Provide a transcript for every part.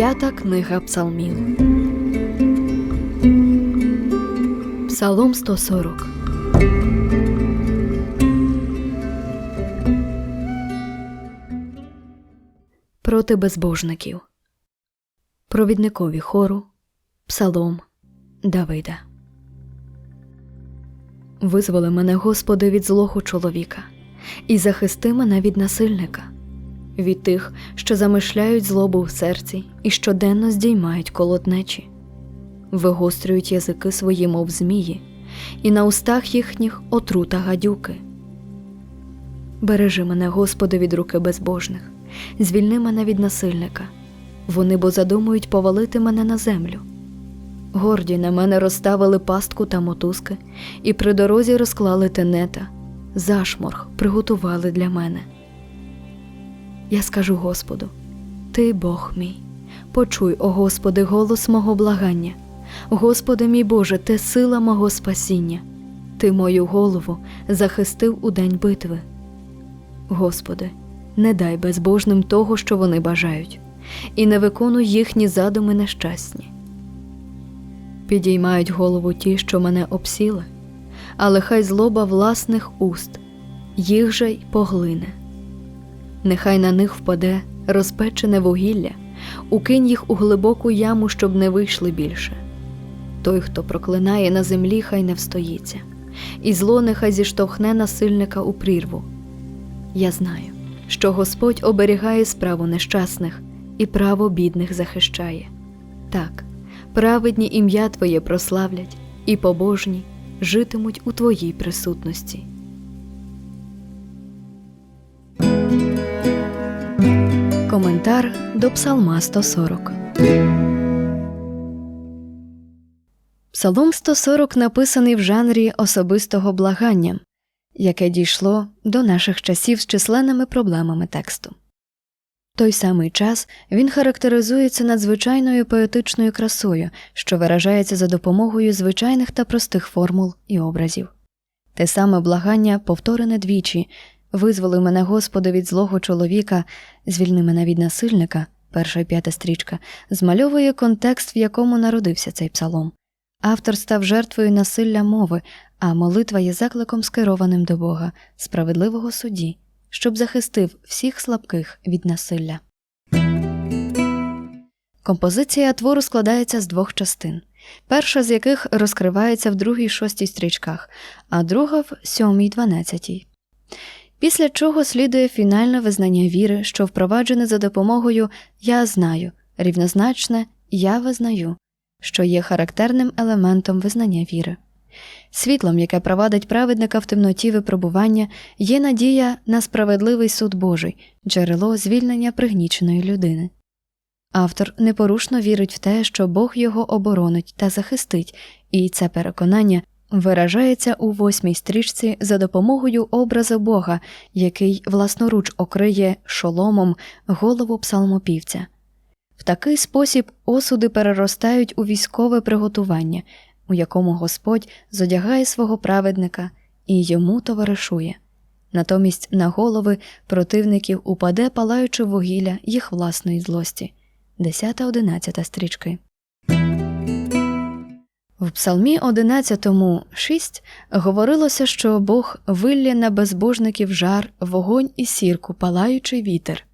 П'ята книга Псалмів. Псалом 140. Проти безбожників. Провідникові хору. Псалом Давида. Визволи мене, Господи, від злого чоловіка, і захисти мене від насильника, від тих, що замишляють злобу в серці і щоденно здіймають колотнечі, вигострюють язики свої, мов змії, і на устах їхніх отрута гадюки. Бережи мене, Господи, від руки безбожних, звільни мене від насильника. Вони бо задумують повалити мене на землю. Горді на мене розставили пастку та мотузки, і при дорозі розклали тенета, зашморг приготували для мене. Я скажу Господу: Ти Бог мій, почуй, о Господи, голос мого благання. Господи мій Боже, Ти сила мого спасіння, Ти мою голову захистив у день битви. Господи, не дай безбожним того, що вони бажають, і не виконуй їхні задуми нещасні. Підіймають голову ті, що мене обсіли, але хай злоба власних уст, їх же й поглине. Нехай на них впаде розпечене вугілля, укинь їх у глибоку яму, щоб не вийшли більше. Той, хто проклинає на землі, хай не встоїться, і зло нехай зіштовхне насильника у прірву. Я знаю, що Господь оберігає справу нещасних і право бідних захищає. Так, праведні ім'я Твоє прославлять, і побожні житимуть у Твоїй присутності. Коментар до Псалма 140 Псалом 140 написаний в жанрі особистого благання, яке дійшло до наших часів з численними проблемами тексту. Той самий час він характеризується надзвичайною поетичною красою, що виражається за допомогою звичайних та простих формул і образів. Те саме благання, повторене двічі визволи мене, Господи, від злого чоловіка, звільни мене від насильника, перша й п'ята стрічка, змальовує контекст, в якому народився цей псалом. Автор став жертвою насилля мови, а молитва є закликом скерованим до Бога, справедливого судді, щоб захистив всіх слабких від насилля. Композиція твору складається з двох частин, перша з яких розкривається в другій шостій стрічках, а друга в сьомій дванадцятій. Після чого слідує фінальне визнання віри, що впроваджене за допомогою Я знаю, рівнозначне Я визнаю, що є характерним елементом визнання віри. Світлом, яке провадить праведника в темноті випробування, є надія на справедливий суд Божий, джерело звільнення пригніченої людини. Автор непорушно вірить в те, що Бог його оборонить та захистить, і це переконання виражається у восьмій стрічці за допомогою образу Бога, який власноруч окриє шоломом голову псалмопівця. В такий спосіб осуди переростають у військове приготування, у якому Господь зодягає свого праведника і йому товаришує. Натомість на голови противників упаде палаюче вугілля їх власної злості. 10-11 стрічки. В Псалмі 11.6 говорилося, що Бог виллє на безбожників жар, вогонь і сірку, палаючий вітер.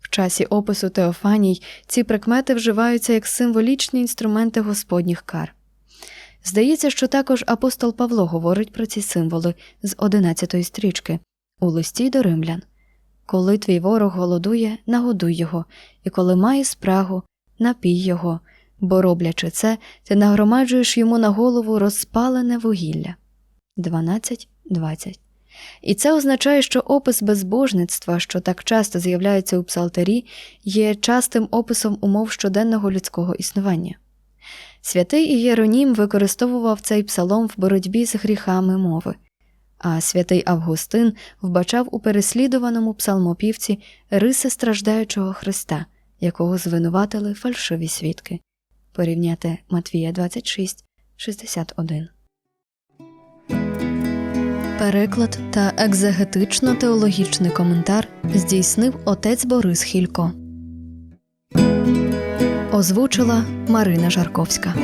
В часі опису Теофаній ці прикмети вживаються як символічні інструменти Господніх кар. Здається, що також апостол Павло говорить про ці символи з 11 стрічки у листі до римлян Коли твій ворог голодує, нагодуй його, і коли має спрагу, напій його, бо, роблячи це, ти нагромаджуєш йому на голову розпалене вугілля. 12.20 І це означає, що опис безбожництва, що так часто з'являється у псалтері, є частим описом умов щоденного людського існування. Святий Ієронім використовував цей псалом в боротьбі з гріхами мови, а святий Августин вбачав у переслідуваному псалмопівці риси страждаючого Христа, якого звинуватили фальшиві свідки. Порівняти Матвія 26, 61. Переклад та екзегетично-теологічний коментар здійснив отець Борис Хілько. Озвучила Марина Жарковська.